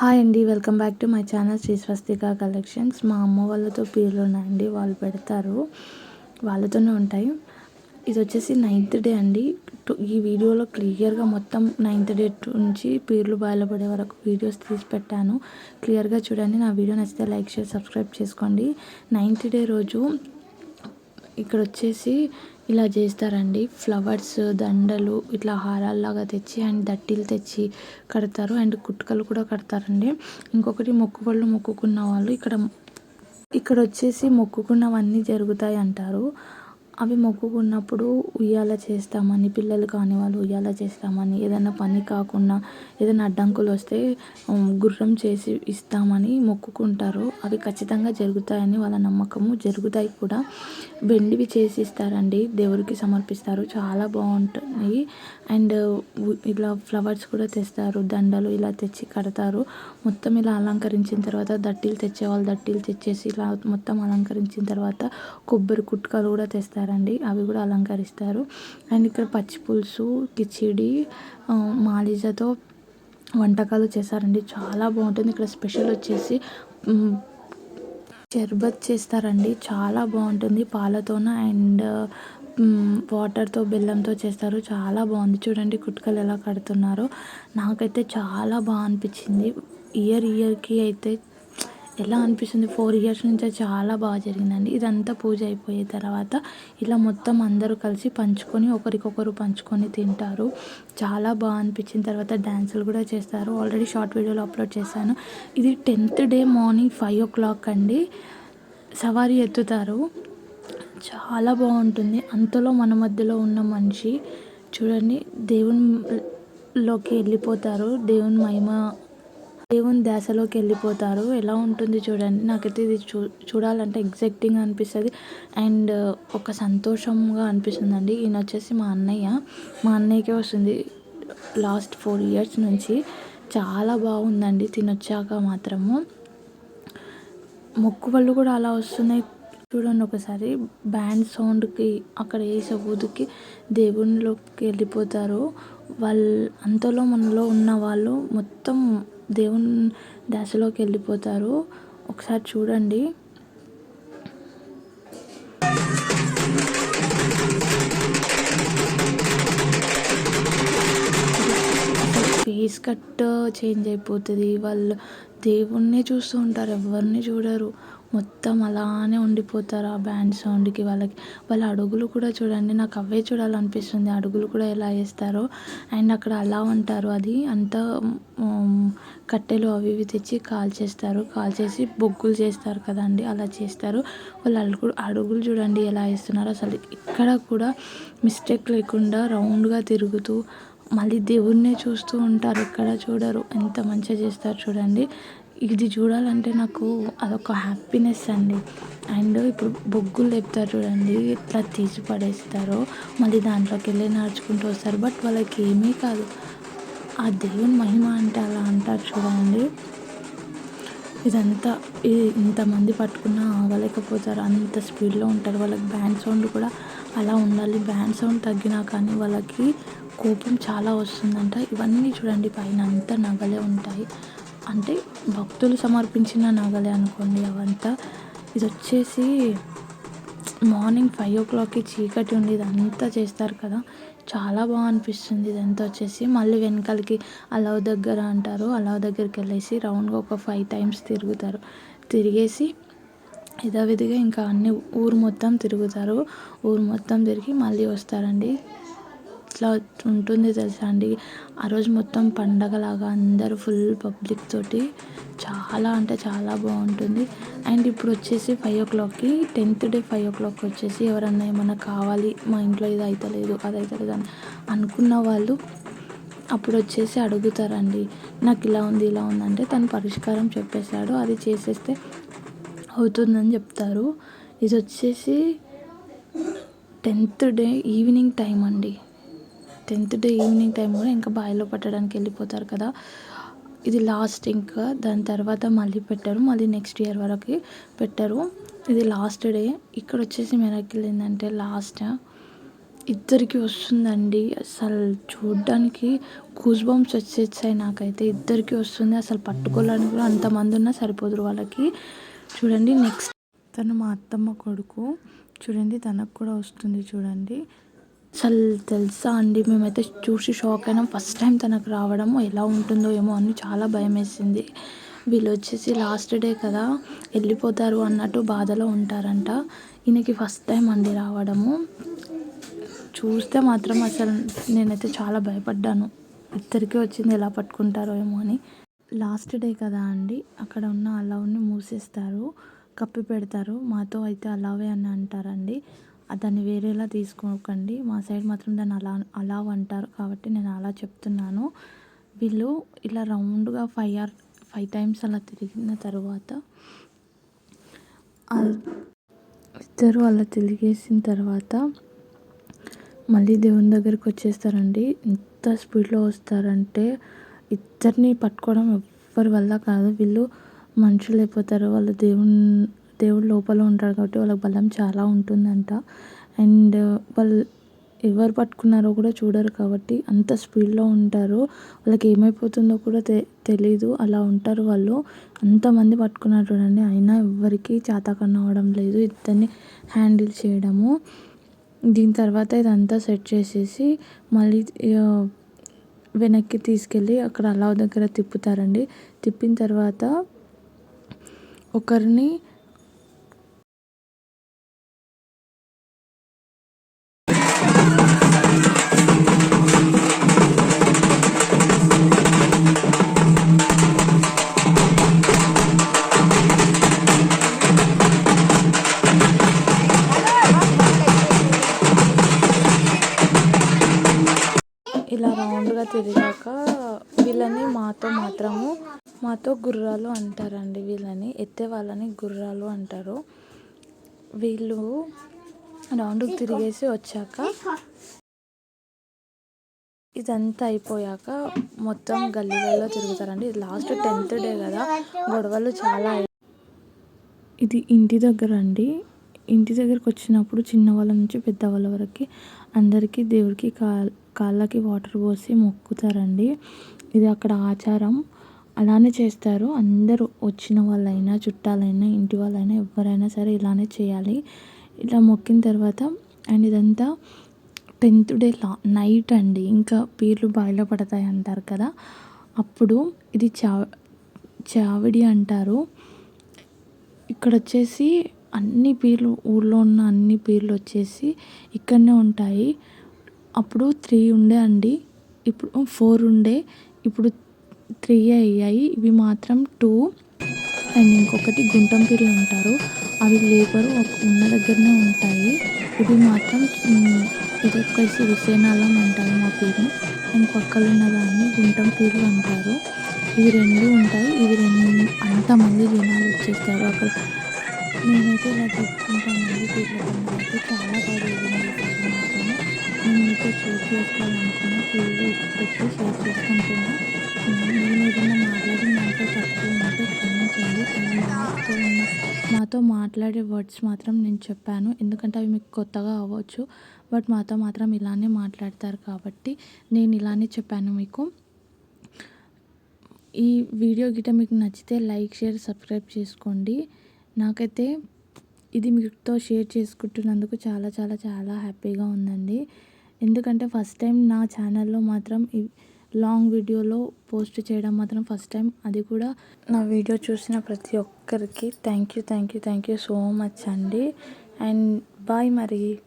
Hi అండి welcome back to my channel Shri Swastika collections. మా అమ్మ వాళ్ళతో పీర్లు ఉన్నాయండి వాళ్ళు పెడతారు. వాళ్ళతోనే ఉంటాయి. ఇది వచ్చేసి నైన్త్ డే అండి. ఈ వీడియోలో క్లియర్గా మొత్తం నైన్త్ డే నుంచి పీర్లు బయలుపడే వరకు వీడియోస్ తీసి పెట్టాను. క్లియర్గా చూడండి నా వీడియో నచ్చితే లైక్ షేర్ సబ్స్క్రైబ్ చేసుకోండి. నైన్త్ డే రోజు ఇక్కడ వచ్చేసి ఇలా చేస్తారండి. ఫ్లవర్స్ దండలు ఇట్లా హారాల్లాగా తెచ్చి అండ్ దట్టీలు తెచ్చి కడతారు. అండ్ కుట్టుకలు కూడా కడతారండి. ఇంకొకటి మొక్కుబళ్ళు మొక్కుకున్న వాళ్ళు ఇక్కడ ఇక్కడ వచ్చేసి మొక్కుకున్నవన్నీ జరుగుతాయి అంటారు అవి మొక్కుకున్నప్పుడు ఉయ్యాల చేస్తామని పిల్లలు కాని వాళ్ళు ఉయ్యాల చేస్తామని ఏదైనా పని కాకుండా ఏదైనా అడ్డంకులు వస్తే గుర్రం చేసి ఇస్తామని మొక్కుకుంటారు. అవి ఖచ్చితంగా జరుగుతాయని వాళ్ళ నమ్మకము. జరుగుతాయి కూడా. వెండివి చేసి ఇస్తారండి. దేవుడికి సమర్పిస్తారు. చాలా బాగుంటాయి. అండ్ ఇలా ఫ్లవర్స్ కూడా తెస్తారు. దండలు ఇలా తెచ్చి కడతారు. మొత్తం ఇలా అలంకరించిన తర్వాత దట్టీలు తెచ్చేవాళ్ళు దట్టీలు తెచ్చేసి ఇలా మొత్తం అలంకరించిన తర్వాత కొబ్బరి కుట్కలు కూడా తెస్తారు. చేస్తారండి. అవి కూడా అలంకరిస్తారు. అండ్ ఇక్కడ పచ్చి పులుసు కిచిడి మాలిజతో వంటకాలు చేస్తారండి. చాలా బాగుంటుంది. ఇక్కడ స్పెషల్ వచ్చేసి షర్బత్ చేస్తారండి. చాలా బాగుంటుంది. పాలతోన అండ్ వాటర్తో బెల్లంతో చేస్తారు. చాలా బాగుంది. చూడండి కుట్కలు ఎలా కడుతున్నారో. నాకైతే చాలా బాగా అనిపించింది. ఇయర్ ఇయర్కి అయితే ఎలా అనిపిస్తుంది? ఫోర్ ఇయర్స్ నుంచి చాలా బాగా జరిగిందండి. ఇదంతా పూజ అయిపోయే తర్వాత ఇలా మొత్తం అందరూ కలిసి పంచుకొని ఒకరికొకరు పంచుకొని తింటారు. చాలా బాగా అనిపించిన తర్వాత డ్యాన్సులు కూడా చేస్తారు. ఆల్రెడీ షార్ట్ వీడియోలో అప్లోడ్ చేశాను. ఇది tenth day morning five o'clock అండి. సవారీ ఎత్తుతారు. చాలా బాగుంటుంది. అంతలో మన మధ్యలో ఉన్న మనిషి చూడండి దేవునిలోకి వెళ్ళిపోతారు. దేవుని మహిమ దేవుని ధ్యాసలోకి వెళ్ళిపోతారు. ఎలా ఉంటుంది చూడండి. నాకైతే ఇది చూ చూడాలంటే ఎగ్జైటింగ్ అనిపిస్తుంది. అండ్ ఒక సంతోషంగా అనిపిస్తుందండి. ఈయన వచ్చేసి మా అన్నయ్య. మా అన్నయ్యకే వస్తుంది. లాస్ట్ ఫోర్ ఇయర్స్ నుంచి చాలా బాగుందండి తినొచ్చాక మాత్రము. మొక్కు వాళ్ళు కూడా అలా వస్తున్నాయి చూడండి ఒకసారి. బ్యాండ్ సౌండ్కి అక్కడ వేసే ఊదుకి దేవునిలోకి వెళ్ళిపోతారు. వాళ్ళు అంతలో మనలో ఉన్న వాళ్ళు మొత్తం దేవుని దశలోకి వెళ్ళిపోతారు. ఒకసారి చూడండి. ఫేస్ కట్ చేంజ్ అయిపోతుంది. వాళ్ళు దేవుణ్ణి చూస్తూ ఉంటారు. ఎవరిని చూడరు. మొత్తం అలానే ఉండిపోతారు ఆ బ్యాండ్ సౌండ్కి వాళ్ళకి. వాళ్ళ అడుగులు కూడా చూడండి నాకు అవే చూడాలనిపిస్తుంది. అడుగులు కూడా ఎలా వేస్తారో అండ్ అక్కడ అలా ఉంటారు. అది అంతా కట్టెలు అవి ఇవి తెచ్చి కాల్చేస్తారు. కాల్చేసి బొగ్గులు చేస్తారు కదండి అలా చేస్తారు. వాళ్ళు అడుగులు అడుగులు చూడండి ఎలా వేస్తున్నారు. అసలు ఇక్కడ కూడా మిస్టేక్ లేకుండా రౌండ్గా తిరుగుతూ మళ్ళీ దేవుణ్ణే చూస్తూ ఉంటారు. ఎక్కడ చూడరు. ఎంత మంచిగా చేస్తారు చూడండి. ఇది చూడాలంటే నాకు అదొక హ్యాపీనెస్ అండి. అండ్ ఇప్పుడు బొగ్గులు లేపుతారు చూడండి ఎట్లా తీసి పడేస్తారో మళ్ళీ దాంట్లోకి వెళ్ళి నడుచుకుంటూ వస్తారు. బట్ వాళ్ళకి ఏమీ కాదు. ఆ దేవుని మహిమ అంటే అలా అంటారు చూడండి. ఇదంతా ఇంతమంది పట్టుకున్నా ఆగలేకపోతారు. అంత స్పీడ్లో ఉంటారు. వాళ్ళకి బ్యాండ్ సౌండ్ కూడా అలా ఉండాలి. బ్యాండ్ సౌండ్ తగ్గినా కానీ వాళ్ళకి కోపం చాలా వస్తుందంట. ఇవన్నీ చూడండి పైన అంతా నగలే ఉంటాయి. అంటే భక్తులు సమర్పించిన నగలే అనుకోండి అవంతా ఇది వచ్చేసి మార్నింగ్ ఫైవ్ ఓ క్లాక్కి చీకటి ఉండి ఇదంతా చేస్తారు కదా. చాలా బాగా అనిపిస్తుంది ఇదంతా వచ్చేసి. మళ్ళీ వెనకాలకి అలవ్ దగ్గర అంటారు అలవ్ దగ్గరికి వెళ్ళేసి రౌండ్గా ఒక ఫైవ్ టైమ్స్ తిరుగుతారు. తిరిగేసి యథావిధిగా ఇంకా అన్ని ఊరు మొత్తం తిరుగుతారు. ఊరు మొత్తం తిరిగి మళ్ళీ వస్తారండి. ఎట్లా ఉంటుంది తెలుసా అండి. ఆ రోజు మొత్తం పండగలాగా అందరూ ఫుల్ పబ్లిక్ తోటి చాలా అంటే చాలా బాగుంటుంది. అండ్ ఇప్పుడు వచ్చేసి ఫైవ్ ఓ క్లాక్కి tenth day five o'clock వచ్చేసి ఎవరన్నా ఏమన్నా కావాలి మా ఇంట్లో ఇది అవుతలేదు అది అవుతలేదు అని అనుకున్న వాళ్ళు అప్పుడు వచ్చేసి అడుగుతారండి. నాకు ఇలా ఉంది ఇలా ఉందంటే తను పరిష్కారం చెప్పేశాడు. అది చేసేస్తే అవుతుందని చెప్తారు. ఇది వచ్చేసి టెన్త్ డే ఈవినింగ్ టైం అండి. టెన్త్ డే ఈవినింగ్ టైం కూడా ఇంకా బావిలో పట్టడానికి వెళ్ళిపోతారు కదా. ఇది లాస్ట్ ఇంకా దాని తర్వాత మళ్ళీ పెట్టారు మళ్ళీ నెక్స్ట్ ఇయర్ వరకు పెట్టారు. ఇది లాస్ట్ డే. ఇక్కడ వచ్చేసి మెరకిల్ ఏంటంటే లాస్ట్. ఇద్దరికి వస్తుందండి. అసలు చూడ్డానికి కూజ్ బాంబ్స్ వచ్చేసాయి నాకైతే. ఇద్దరికి వస్తుంది అసలు పట్టుకోవడానికి కూడా అంతమంది ఉన్నా సరిపోదురు వాళ్ళకి. చూడండి నెక్స్ట్ తను మా అత్తమ్మ కొడుకు. చూడండి తనకు కూడా వస్తుంది చూడండి. అసలు తెలుసా అండి? మేమైతే చూసి షాక్ అయినాం. ఫస్ట్ టైం తనకు రావడం ఎలా ఉంటుందో ఏమో అని చాలా భయం వేసింది. వీళ్ళు వచ్చేసి లాస్ట్ డే కదా వెళ్ళిపోతారు అన్నట్టు బాధలో ఉంటారంట. ఈయనకి ఫస్ట్ టైం అండి రావడము. చూస్తే మాత్రం అసలు నేనైతే చాలా భయపడ్డాను. ఇద్దరికి వచ్చింది ఎలా పట్టుకుంటారో ఏమో అని. లాస్ట్ డే కదా అండి. అక్కడ ఉన్న అలవ్ని మూసేస్తారు. కప్పి పెడతారు. మాతో అయితే అలావే అని అంటారండి. దాన్ని వేరేలా తీసుకోకండి. మా సైడ్ మాత్రం దాన్ని అలా అలా అంటారు కాబట్టి నేను అలా చెప్తున్నాను. వీళ్ళు ఇలా రౌండ్గా ఫైవ్ ఆర్ ఫైవ్ టైమ్స్ అలా తిరిగిన తర్వాత ఇద్దరు అలా తిరిగేసిన తర్వాత మళ్ళీ దేవుని దగ్గరికి వచ్చేస్తారండి. ఎంత స్పీడ్లో వస్తారంటే ఇద్దరిని పట్టుకోవడం ఎవ్వరి వల్ల కాదు. వీళ్ళు మనుషులు అయిపోతారు. వాళ్ళు దేవుని దేవుడు లోపల ఉంటారు కాబట్టి వాళ్ళకి బలం చాలా ఉంటుందంట. అండ్ వాళ్ళు ఎవరు పట్టుకున్నారో కూడా చూడరు కాబట్టి అంత స్పీడ్లో ఉంటారు. వాళ్ళకి ఏమైపోతుందో కూడా తె తెలీదు. అలా ఉంటారు వాళ్ళు. అంతమంది పట్టుకున్నారు చూడండి. అయినా ఎవ్వరికీ చేతకన్నా కనవడం లేదు. ఇద్దరిని హ్యాండిల్ చేయడము. దీని తర్వాత ఇదంతా సెట్ చేసేసి మళ్ళీ వెనక్కి తీసుకెళ్ళి అక్కడ అలా దగ్గర తిప్పుతారండి. తిప్పిన తర్వాత ఒకరిని తిరిగాక వీళ్ళని మాతో మాత్రము మాతో గుర్రాలు అంటారండి వీళ్ళని ఎత్తే వాళ్ళని గుర్రాలు అంటారు. వీళ్ళు రౌండ్కి తిరిగేసి వచ్చాక ఇదంతా అయిపోయాక మొత్తం గల్లీలలో తిరుగుతారండి. ఇది లాస్ట్ టెన్త్ డే కదా గొడవలు చాలా ఇది ఇంటి దగ్గర అండి. ఇంటి దగ్గరకు వచ్చినప్పుడు చిన్నవాళ్ళ నుంచి పెద్దవాళ్ళ వరకు అందరికీ దేవుడికి కా కాళ్ళకి వాటర్ పోసి మొక్కుతారండి. ఇది అక్కడ ఆచారం. అలానే చేస్తారు. అందరూ వచ్చిన వాళ్ళైనా చుట్టాలైనా ఇంటి వాళ్ళైనా ఎవరైనా సరే ఇలానే చేయాలి. ఇలా మొక్కిన తర్వాత అండ్ ఇదంతా టెన్త్ డే లా నైట్ అండి. ఇంకా పీర్లు బాయిలో పడతాయి అంటారు కదా. అప్పుడు ఇది చా చావిడి అంటారు. ఇక్కడ వచ్చేసి అన్ని పీర్లు ఊళ్ళో ఉన్న అన్ని పీర్లు వచ్చేసి ఇక్కడనే ఉంటాయి. అప్పుడు త్రీ ఉండే అండి. ఇప్పుడు ఫోర్ ఉండే. ఇప్పుడు త్రీ అయ్యాయి. ఇవి మాత్రం టూ అండ్ ఇంకొకటి గుంటం పీర్లు ఉంటారు అవి లేబరు ఉన్న దగ్గరనే ఉంటాయి. ఇవి మాత్రం ఇది వచ్చేసి విసేనాలం అంటారు మా పేరు. అండ్ పక్కలు ఉన్న దాన్ని గుంటం పీర్లు అంటారు. ఇవి రెండు ఉంటాయి. ఇవి రెండు అంతమంది జనాలు వచ్చేస్తారు. అక్కడ నేనైతే ఇలా చెప్పుకుంటానండి పీర్ల పండుగ చాలా బాగా మీతో షేర్ చేసుకోవాలనుకున్న ఫీల్డ్ పెట్టి షేర్ చేసుకుంటున్నా నేను ఏదైనా మాట్లాడి నాతో తక్కువ ఉంటే క్షమించండి. మాతో ఉన్న మాతో మాట్లాడే వర్డ్స్ మాత్రం నేను చెప్పాను. ఎందుకంటే అవి మీకు కొత్తగా అవ్వచ్చు. బట్ మాతో మాత్రం ఇలానే మాట్లాడతారు కాబట్టి నేను ఇలానే చెప్పాను మీకు. ఈ వీడియో గిట మీకు నచ్చితే లైక్ షేర్ సబ్స్క్రైబ్ చేసుకోండి. నాకైతే ఇది మీతో షేర్ చేసుకుంటున్నందుకు చాలా చాలా చాలా హ్యాపీగా ఉందండి. ఎందుకంటే ఫస్ట్ టైం నా ఛానల్లో మాత్రం లాంగ్ వీడియోలో పోస్ట్ చేయడం మాత్రం ఫస్ట్ టైం. అది కూడా నా వీడియో చూసిన ప్రతి ఒక్కరికి. Thank you thank you thank you so much అండి. అండ్ బాయ్ మరి.